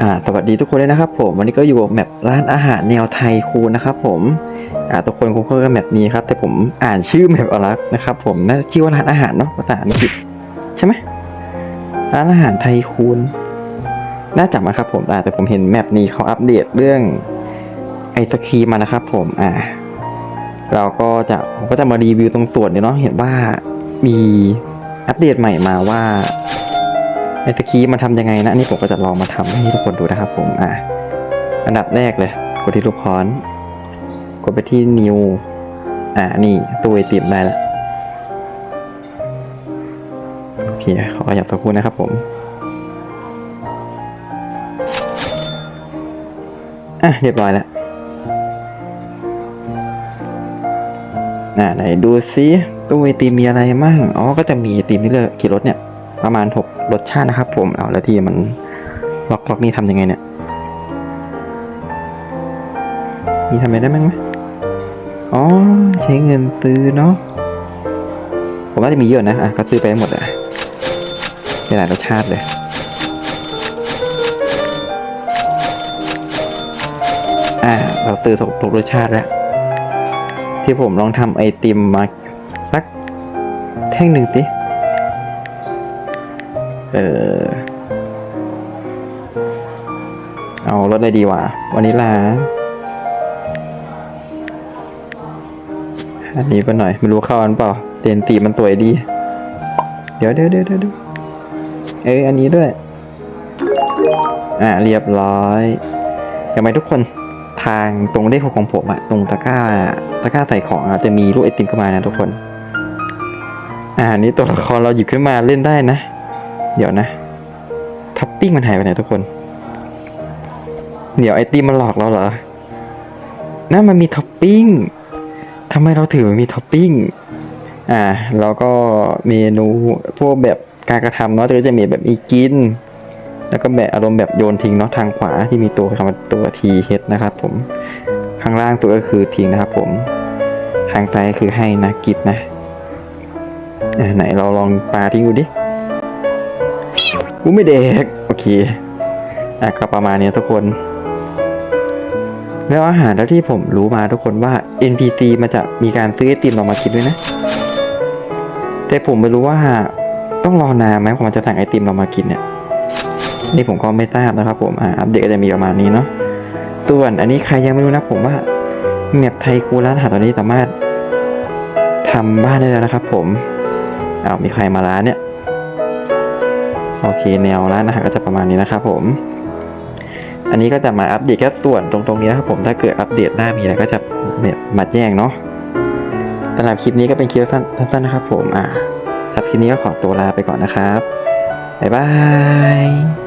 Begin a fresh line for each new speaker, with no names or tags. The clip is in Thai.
อ่าสวัสดีทุกคนเลยนะครับผมวันนี้ก็อยู่กับแมปร้านอาหารแนวไทยคูนะครับผมอ่าทุกคนคงเคยกับแมปนี้ครับ แต่ผมอ่านชื่อแมปเอาละนะครับผมน่าชื่อว่าร้านอาหารเนาะภาษาอังกฤษใช่ไหมร้านอาหารไทยคูลน่าจะมาครับผมแต่ผมเห็นแมปนี้เขาอัปเดตเรื่องไอศครีมมานะครับผมอ่าเราก็จะผมก็จะมารีวิวตรงส่วนนี้เนาะเห็นว่ามีอัปเดตใหม่มาว่า ไอ้ตะกี้มันทำยังไงนะ อันนี่ผมก็จะลองมาทำให้ทุกคนดูนะครับผม อะ อันดับแรกเลย กดที่ลูกค้อน กดไปที่ new อ่านี่ตู้ไอติมได้แล้วโอเคขอขยับสักครู่นะครับผม อะเรียบร้อยแล้วอ่าไหนดูซิตู้ไอติมมีอะไรมั่งอ๋อ ก็จะมีไอติมที่เลือกกี่รสเนี่ย ประมาณหกรสชาตินะครับ ผมเอาแล้วที่มันล็อกล็อกนี่ทำยังไงเนี่ยมีทำอะไรได้บ้างไหมอ๋อใช้เงินซื้อเนาะผมว่าจะมีเยอะนะอะก็ซื้อไปหมดอะมีหลายรสชาติเลยอ่าเราซื้อทุกทุกรสชาติแล้ว ที่ผมลองทำไอติมมาสักแท่งหนึ่งสิ เออ เอารถอะไรดีวะวานิลาอันนี้ไปหน่อยไม่รู้เข้าอันเปล่าเจนตีมันสวยดี เดี๋ยวเดี๋ยวเดี๋ยวเดี๋ยวเอ้ยอันนี้ด้วย อ่าเรียบร้อยเห็นไหมทุกคนทางตรงเลขหกของผมอะตรงตะกร้าตะกร้าใส่ของอะจะมีลูกไอติมเข้ามานะทุกคน อ่านี้ตัวละครเราหยิบขึ้นมาเล่นได้นะ เดี๋ยวนะท็อปปิ้งมันหายไปไหนทุกคน เดี๋ยวไอติมมันหลอกเราเหรอนั่นมันมีท็อปปิ้งทำไมเราถือมันมีท็อปปิ้ง อ่า แล้วก็เมนูพวกแบบการกระทำเนาะก็จะมีแบบมีกิน แล้วก็แบบอารมณ์แบบโยนทิ้งเนาะทางขวาที่มีตัวคำว่าตัวทีเฮดนะครับผม ข้างล่างตัวก็คือทิ้งนะครับผม ทางซ้ายคือให้นะกิฟนะ ไหนเราลองปาทิ้งดูดิ กูไม่เด็กโอเคอะก็ประมาณนี้ทุกคน แล้วอาหารแล้วที่ผมรู้มาทุกคนว่า NPC มันจะมีการซื้อไอติมเรามากินด้วยนะ แต่ผมไม่รู้ว่าต้องรอนานไหมกว่ามันจะสั่งไอติมเรามากินเนี่ยนี่ผมก็ไม่ทราบนะครับ ผมอ่าอัปเดตก็จะมีประมาณนี้เนาะส่วนอันนี้ใครยังไม่รู้นะผมว่าแมปไทยกูร้านอาหารตอนนี้สามารถทำบ้านได้แล้วนะครับ ผมอ้าวมีใครมาร้านเนี่ย โอเคแนวร้านอาหารก็จะประมาณนี้นะครับผม อันนี้ก็จะมาอัปเดตแค่ส่วนตรงตรงนี้นะครับผมถ้าเกิดอัปเดตหน้ามีอะไรก็จะมาแจ้งเนาะสำหรับคลิปนี้ก็เป็นคลิปสั้นๆนะครับผมอ่าสำหรับคลิปนี้ก็ขอตัวลาไปก่อนนะครับบ๊ายบาย